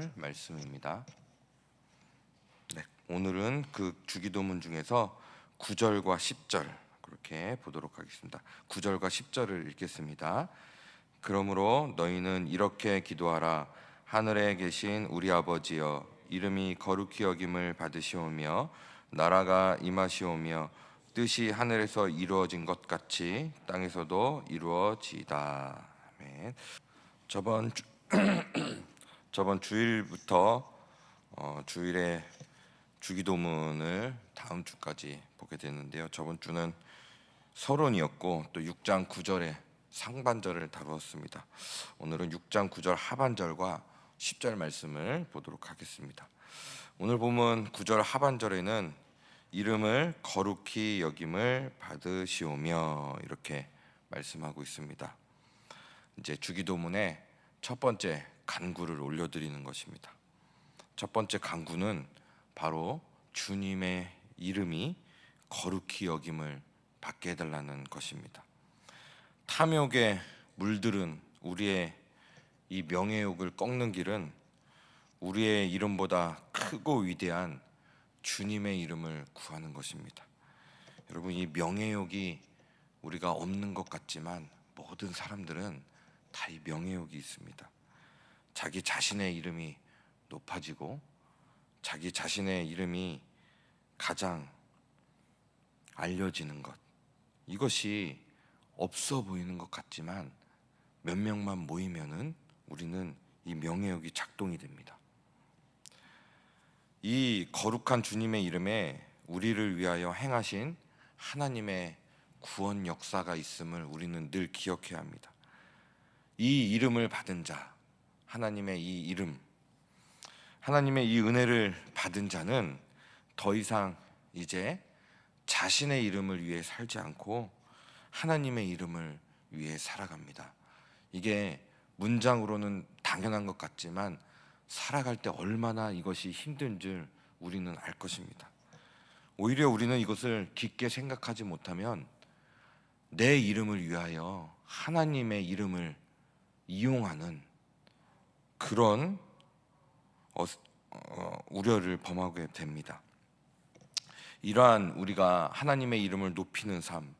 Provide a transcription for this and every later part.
나눌 말씀입니다. 네, 오늘은 그 주기도문 중에서 9절과 10절 그렇게 보도록 하겠습니다. 9절과 10절을 읽겠습니다. 그러므로 너희는 이렇게 기도하라 하늘에 계신 우리 아버지여 이름이 거룩히 여김을 받으시오며 나라가 임하시오며 뜻이 하늘에서 이루어진 것 같이 땅에서도 이루어지이다. 아멘. 저번 주, 저번 주일부터 어, 주일에 주기도문을 다음 주까지 보게 됐는데요. 저번 주는 서론이었고 또 6장 9절에 상반절을 다루었습니다. 오늘은 6장 9절 하반절과 10절 말씀을 보도록 하겠습니다. 오늘 보면 9절 하반절에는 이름을 거룩히 여김을 받으시오며 이렇게 말씀하고 있습니다. 이제 주기도문의 첫 번째 간구를 올려드리는 것입니다. 첫 번째 간구는 바로 주님의 이름이 거룩히 여김을 받게 해달라는 것입니다. 탐욕에 물들은 우리의 이 명예욕을 꺾는 길은 우리의 이름보다 크고 위대한 주님의 이름을 구하는 것입니다. 여러분 이 명예욕이 우리가 없는 것 같지만 모든 사람들은 다 이 명예욕이 있습니다. 자기 자신의 이름이 높아지고 자기 자신의 이름이 가장 알려지는 것 이것이 없어 보이는 것 같지만 몇 명만 모이면은 우리는 이 명예욕이 작동이 됩니다. 이 거룩한 주님의 이름에 우리를 위하여 행하신 하나님의 구원 역사가 있음을 우리는 늘 기억해야 합니다. 이 이름을 받은 자, 하나님의 이 이름, 하나님의 이 은혜를 받은 자는 더 이상 이제 자신의 이름을 위해 살지 않고 하나님의 이름을 위해 살아갑니다. 이게 문장으로는 당연한 것 같지만 살아갈 때 얼마나 이것이 힘든 줄 우리는 알 것입니다. 오히려 우리는 이것을 깊게 생각하지 못하면 내 이름을 위하여 하나님의 이름을 이용하는 그런 어, 어, 우려를 범하게 됩니다. 이러한 우리가 하나님의 이름을 높이는 삶,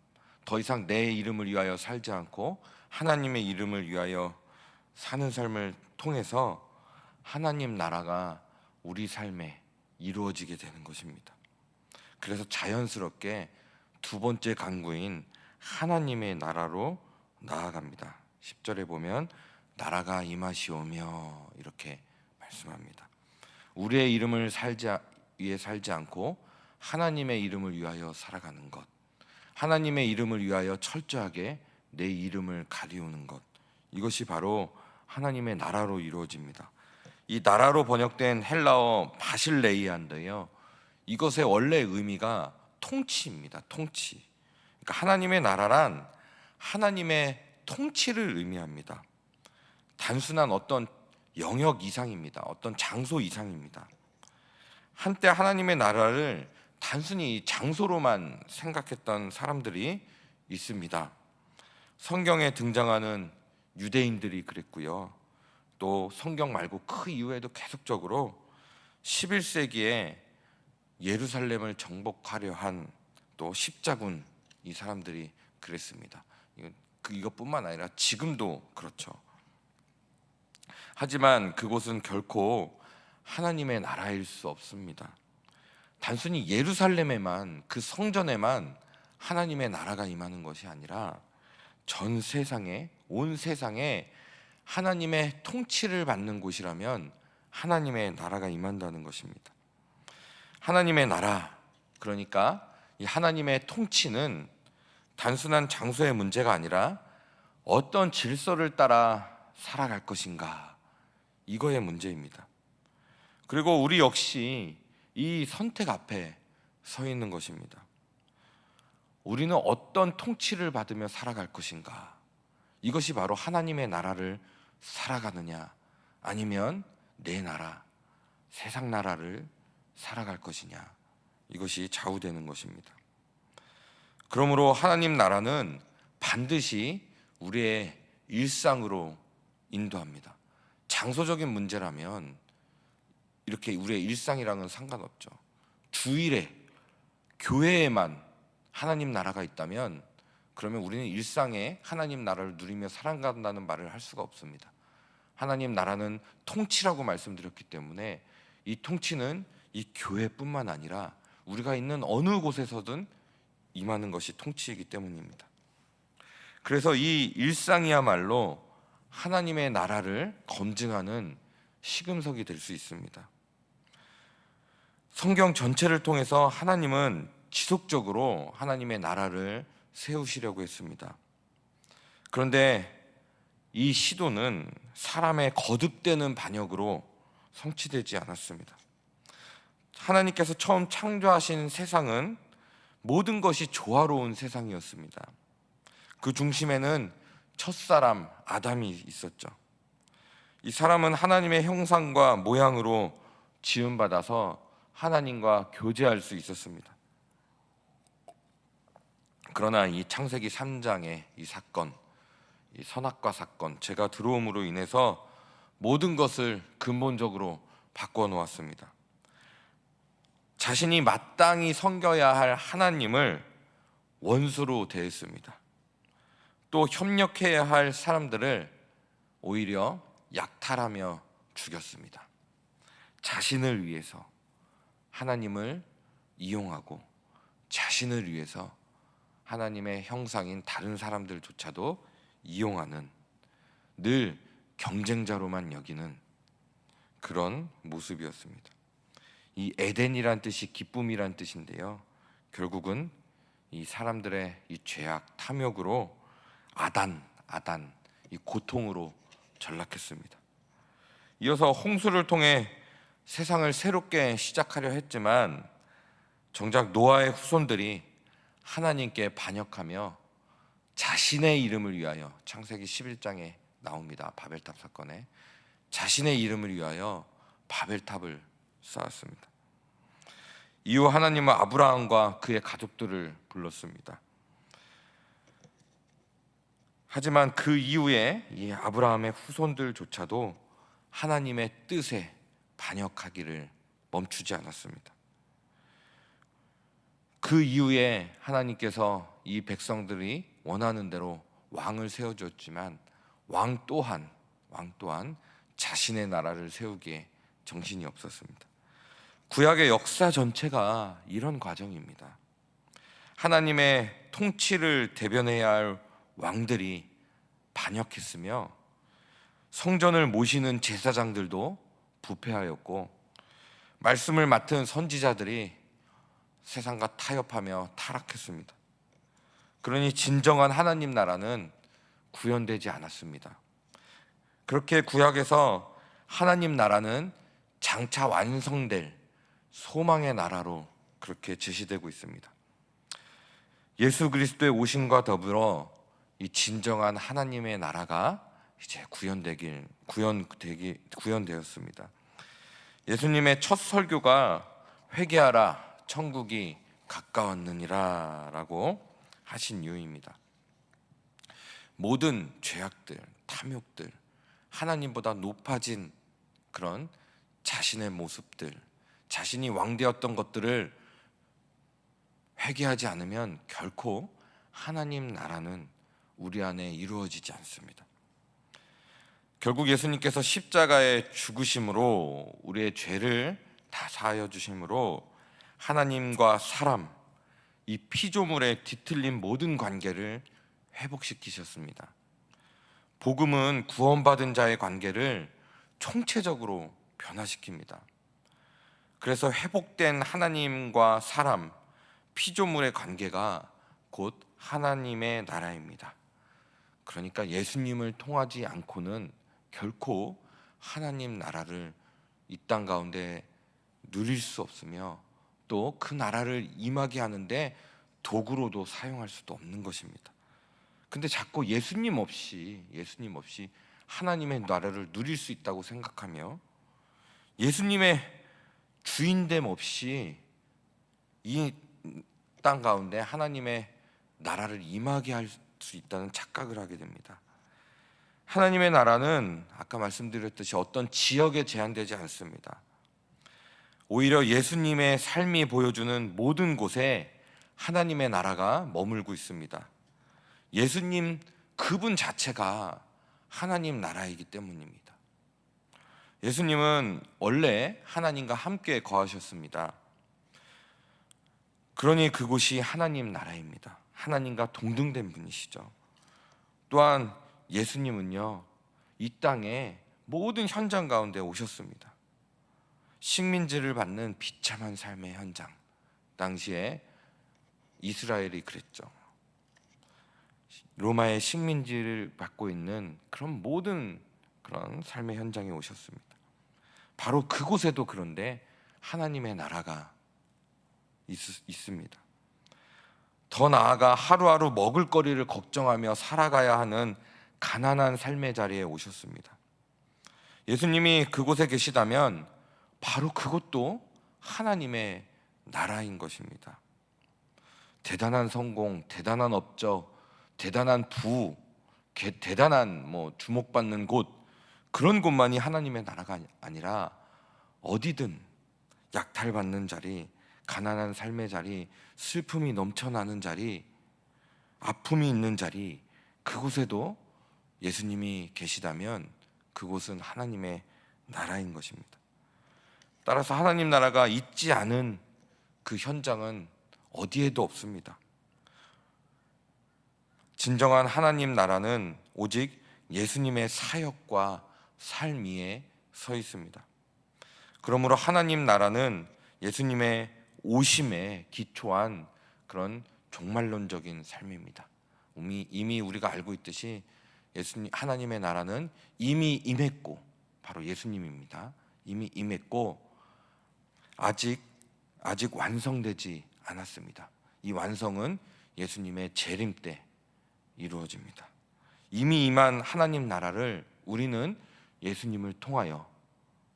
더 이상 내 이름을 위하여 살지 않고 하나님의 이름을 위하여 사는 삶을 통해서 하나님 나라가 우리 삶에 이루어지게 되는 것입니다. 그래서 자연스럽게 두 번째 강구인 하나님의 나라로 나아갑니다. 10절에 보면 나라가 임하시오며 이렇게 말씀합니다. 우리의 이름을 살지 위해 살지 않고 하나님의 이름을 위하여 살아가는 것. 하나님의 이름을 위하여 철저하게 내 이름을 가리우는 것. 이것이 바로 하나님의 나라로 이루어집니다. 이 나라로 번역된 헬라어 바실레이아인데요. 이것의 원래 의미가 통치입니다. 통치. 그러니까 하나님의 나라란 하나님의 통치를 의미합니다. 단순한 어떤 영역 이상입니다. 어떤 장소 이상입니다. 한때 하나님의 나라를 단순히 장소로만 생각했던 사람들이 있습니다. 성경에 등장하는 유대인들이 그랬고요. 또 성경 말고 그 이후에도 계속적으로 11세기에 예루살렘을 정복하려 한 또 십자군 이 사람들이 그랬습니다. 그 이것뿐만 아니라 지금도 그렇죠. 하지만 그곳은 결코 하나님의 나라일 수 없습니다. 단순히 예루살렘에만 그 성전에만 하나님의 나라가 임하는 것이 아니라 전 세상에 온 세상에 하나님의 통치를 받는 곳이라면 하나님의 나라가 임한다는 것입니다. 하나님의 나라 그러니까 이 하나님의 통치는 단순한 장소의 문제가 아니라 어떤 질서를 따라 살아갈 것인가 이거의 문제입니다. 그리고 우리 역시 이 선택 앞에 서 있는 것입니다. 우리는 어떤 통치를 받으며 살아갈 것인가? 이것이 바로 하나님의 나라를 살아가느냐 아니면 내 나라, 세상 나라를 살아갈 것이냐? 이것이 좌우되는 것입니다. 그러므로 하나님 나라는 반드시 우리의 일상으로 인도합니다. 장소적인 문제라면 이렇게 우리의 일상이랑은 상관없죠. 주일에 교회에만 하나님 나라가 있다면 그러면 우리는 일상에 하나님 나라를 누리며 살아간다는 말을 할 수가 없습니다. 하나님 나라는 통치라고 말씀드렸기 때문에 이 통치는 이 교회뿐만 아니라 우리가 있는 어느 곳에서든 임하는 것이 통치이기 때문입니다. 그래서 이 일상이야말로 하나님의 나라를 검증하는 시금석이 될 수 있습니다. 성경 전체를 통해서 하나님은 지속적으로 하나님의 나라를 세우시려고 했습니다. 그런데 이 시도는 사람의 거듭되는 반역으로 성취되지 않았습니다. 하나님께서 처음 창조하신 세상은 모든 것이 조화로운 세상이었습니다. 그 중심에는 첫사람 아담이 있었죠. 이 사람은 하나님의 형상과 모양으로 지음 받아서 하나님과 교제할 수 있었습니다. 그러나 이 창세기 3장의 이 사건, 이 선악과 사건, 제가 들어옴으로 인해서 모든 것을 근본적으로 바꿔 놓았습니다. 자신이 마땅히 섬겨야 할 하나님을 원수로 대했습니다. 또 협력해야 할 사람들을 오히려 약탈하며 죽였습니다. 자신을 위해서 하나님을 이용하고 자신을 위해서 하나님의 형상인 다른 사람들조차도 이용하는 늘 경쟁자로만 여기는 그런 모습이었습니다. 이 에덴이란 뜻이 기쁨이란 뜻인데요. 결국은 이 사람들의 이 죄악 탐욕으로 아단 아단 이 고통으로 전락했습니다. 이어서 홍수를 통해 세상을 새롭게 시작하려 했지만 정작 노아의 후손들이 하나님께 반역하며 자신의 이름을 위하여 창세기 11장에 나옵니다. 바벨탑 사건에 자신의 이름을 위하여 바벨탑을 쌓았습니다. 이후 하나님은 아브라함과 그의 가족들을 불렀습니다. 하지만 그 이후에 이 아브라함의 후손들조차도 하나님의 뜻에 반역하기를 멈추지 않았습니다. 그 이후에 하나님께서 이 백성들이 원하는 대로 왕을 세워줬지만 왕 또한 왕 또한 자신의 나라를 세우기에 정신이 없었습니다. 구약의 역사 전체가 이런 과정입니다. 하나님의 통치를 대변해야 할 왕들이 반역했으며 성전을 모시는 제사장들도 부패하였고 말씀을 맡은 선지자들이 세상과 타협하며 타락했습니다. 그러니 진정한 하나님 나라는 구현되지 않았습니다. 그렇게 구약에서 하나님 나라는 장차 완성될 소망의 나라로 그렇게 제시되고 있습니다. 예수 그리스도의 오심과 더불어 이 진정한 하나님의 나라가 이제 구현되길 구현되기 구현되었습니다. 예수님의 첫 설교가 회개하라 천국이 가까웠느니라라고 하신 이유입니다. 모든 죄악들, 탐욕들, 하나님보다 높아진 그런 자신의 모습들, 자신이 왕되었던 것들을 회개하지 않으면 결코 하나님 나라는 우리 안에 이루어지지 않습니다. 결국 예수님께서 십자가의 죽으심으로 우리의 죄를 다 사하여 주심으로 하나님과 사람 이 피조물에 뒤틀린 모든 관계를 회복시키셨습니다. 복음은 구원받은 자의 관계를 총체적으로 변화시킵니다. 그래서 회복된 하나님과 사람, 피조물의 관계가 곧 하나님의 나라입니다. 그러니까 예수님을 통하지 않고는 결코 하나님 나라를 이 땅 가운데 누릴 수 없으며 또 그 나라를 임하게 하는데 도구로도 사용할 수도 없는 것입니다. 근데 자꾸 예수님 없이 예수님 없이 하나님의 나라를 누릴 수 있다고 생각하며 예수님의 주인됨 없이 이 땅 가운데 하나님의 나라를 임하게 할 수 있다는 착각을 하게 됩니다. 하나님의 나라는 아까 말씀드렸듯이 어떤 지역에 제한되지 않습니다. 오히려 예수님의 삶이 보여주는 모든 곳에 하나님의 나라가 머물고 있습니다. 예수님 그분 자체가 하나님 나라이기 때문입니다. 예수님은 원래 하나님과 함께 거하셨습니다. 그러니 그곳이 하나님 나라입니다. 하나님과 동등된 분이시죠. 또한 예수님은요, 이 땅에 모든 현장 가운데 오셨습니다. 식민지를 받는 비참한 삶의 현장. 당시에 이스라엘이 그랬죠. 로마의 식민지를 받고 있는 그런 모든 그런 삶의 현장에 오셨습니다. 바로 그곳에도 그런데 하나님의 나라가 있, 있습니다. 더 나아가 하루하루 먹을 거리를 걱정하며 살아가야 하는 가난한 삶의 자리에 오셨습니다. 예수님이 그곳에 계시다면 바로 그것도 하나님의 나라인 것입니다. 대단한 성공, 대단한 업적, 대단한 부, 개- 대단한 뭐 주목받는 곳 그런 곳만이 하나님의 나라가 아니- 아니라 어디든 약탈받는 자리, 가난한 삶의 자리, 슬픔이 넘쳐나는 자리, 아픔이 있는 자리 그곳에도 예수님이 계시다면 그곳은 하나님의 나라인 것입니다. 따라서 하나님 나라가 있지 않은 그 현장은 어디에도 없습니다. 진정한 하나님 나라는 오직 예수님의 사역과 삶 위에 서 있습니다. 그러므로 하나님 나라는 예수님의 오심에 기초한 그런 종말론적인 삶입니다. 이미, 이미 우리가 알고 있듯이 예수님 하나님의 나라는 이미 임했고 바로 예수님입니다. 이미 임했고 아직 아직 완성되지 않았습니다. 이 완성은 예수님의 재림 때 이루어집니다. 이미 임한 하나님 나라를 우리는 예수님을 통하여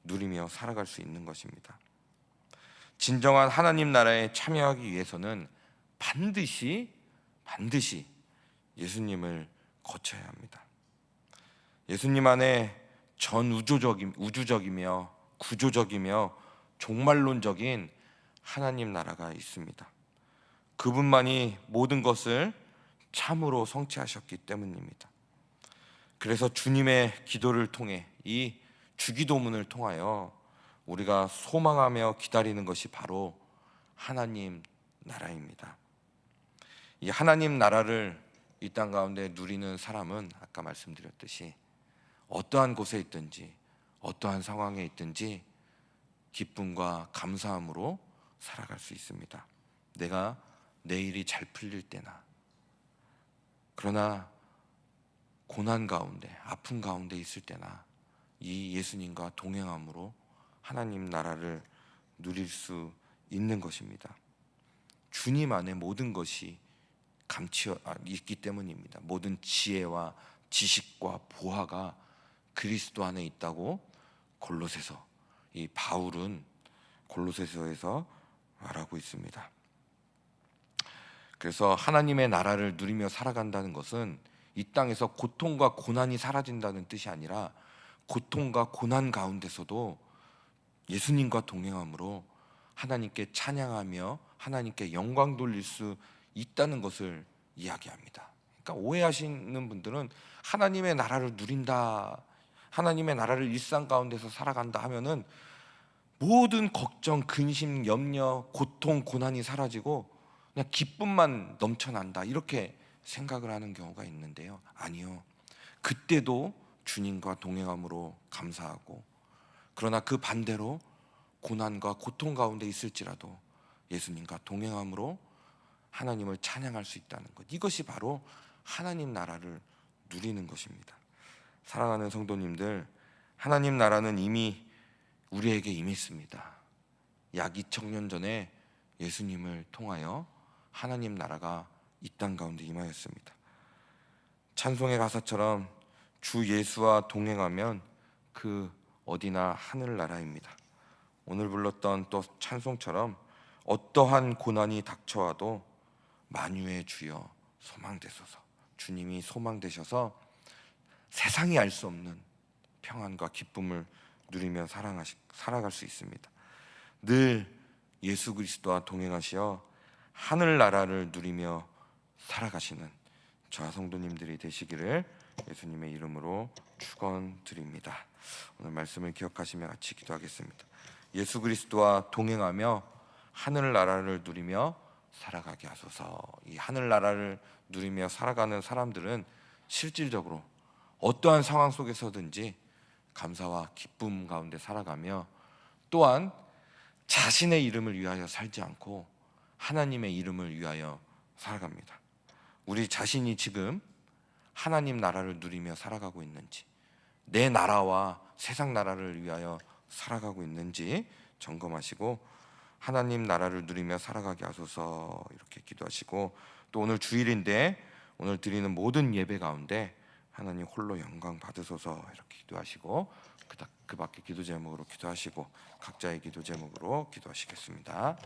누리며 살아갈 수 있는 것입니다. 진정한 하나님 나라에 참여하기 위해서는 반드시 반드시 예수님을 거쳐야 합니다. 예수님 안에 전 우주적임 우주적이며 구조적이며 종말론적인 하나님 나라가 있습니다. 그분만이 모든 것을 참으로 성취하셨기 때문입니다. 그래서 주님의 기도를 통해 이 주기도문을 통하여 우리가 소망하며 기다리는 것이 바로 하나님 나라입니다. 이 하나님 나라를 이 땅 가운데 누리는 사람은 아까 말씀드렸듯이 어떠한 곳에 있든지 어떠한 상황에 있든지 기쁨과 감사함으로 살아갈 수 있습니다. 내가 내 일이 잘 풀릴 때나 그러나 고난 가운데 아픔 가운데 있을 때나 이 예수님과 동행함으로 하나님 나라를 누릴 수 있는 것입니다. 주님 안에 모든 것이 감추어 아, 있기 때문입니다. 모든 지혜와 지식과 보화가 그리스도 안에 있다고 골로새서 이 바울은 골로새서에서 말하고 있습니다. 그래서 하나님의 나라를 누리며 살아간다는 것은 이 땅에서 고통과 고난이 사라진다는 뜻이 아니라 고통과 고난 가운데서도 예수님과 동행함으로 하나님께 찬양하며 하나님께 영광 돌릴 수 있다는 것을 이야기합니다. 그러니까 오해하시는 분들은 하나님의 나라를 누린다, 하나님의 나라를 일상 가운데서 살아간다 하면은 모든 걱정, 근심, 염려, 고통, 고난이 사라지고 그냥 기쁨만 넘쳐난다 이렇게 생각을 하는 경우가 있는데요. 아니요. 그때도 주님과 동행함으로 감사하고 그러나 그 반대로 고난과 고통 가운데 있을지라도 예수님과 동행함으로 하나님을 찬양할 수 있다는 것. 이것이 바로 하나님 나라를 누리는 것입니다. 사랑하는 성도님들, 하나님 나라는 이미 우리에게 임했습니다. 약 2000년 전에 예수님을 통하여 하나님 나라가 이 땅 가운데 임하였습니다. 찬송의 가사처럼 주 예수와 동행하면 그 어디나 하늘 나라입니다. 오늘 불렀던 또 찬송처럼 어떠한 고난이 닥쳐와도 만유의 주여 소망되소서. 주님이 소망되셔서 세상이 알 수 없는 평안과 기쁨을 누리며 살아가시, 살아갈 수 있습니다. 늘 예수 그리스도와 동행하시어 하늘 나라를 누리며 살아가시는 저와 성도님들이 되시기를 예수님의 이름으로 축원드립니다. 오늘 말씀을 기억하시며 같이 기도하겠습니다. 예수 그리스도와 동행하며 하늘 나라를 누리며 살아가게 하소서. 이 하늘 나라를 누리며 살아가는 사람들은 실질적으로 어떠한 상황 속에서든지 감사와 기쁨 가운데 살아가며 또한 자신의 이름을 위하여 살지 않고 하나님의 이름을 위하여 살아갑니다. 우리 자신이 지금 하나님 나라를 누리며 살아가고 있는지 내 나라와 세상 나라를 위하여 살아가고 있는지 점검하시고 하나님 나라를 누리며 살아가게 하소서 이렇게 기도하시고 또 오늘 주일인데 오늘 드리는 모든 예배 가운데 하나님 홀로 영광 받으소서 이렇게 기도하시고 그 밖에 기도 제목으로 기도하시고 각자의 기도 제목으로 기도하시겠습니다.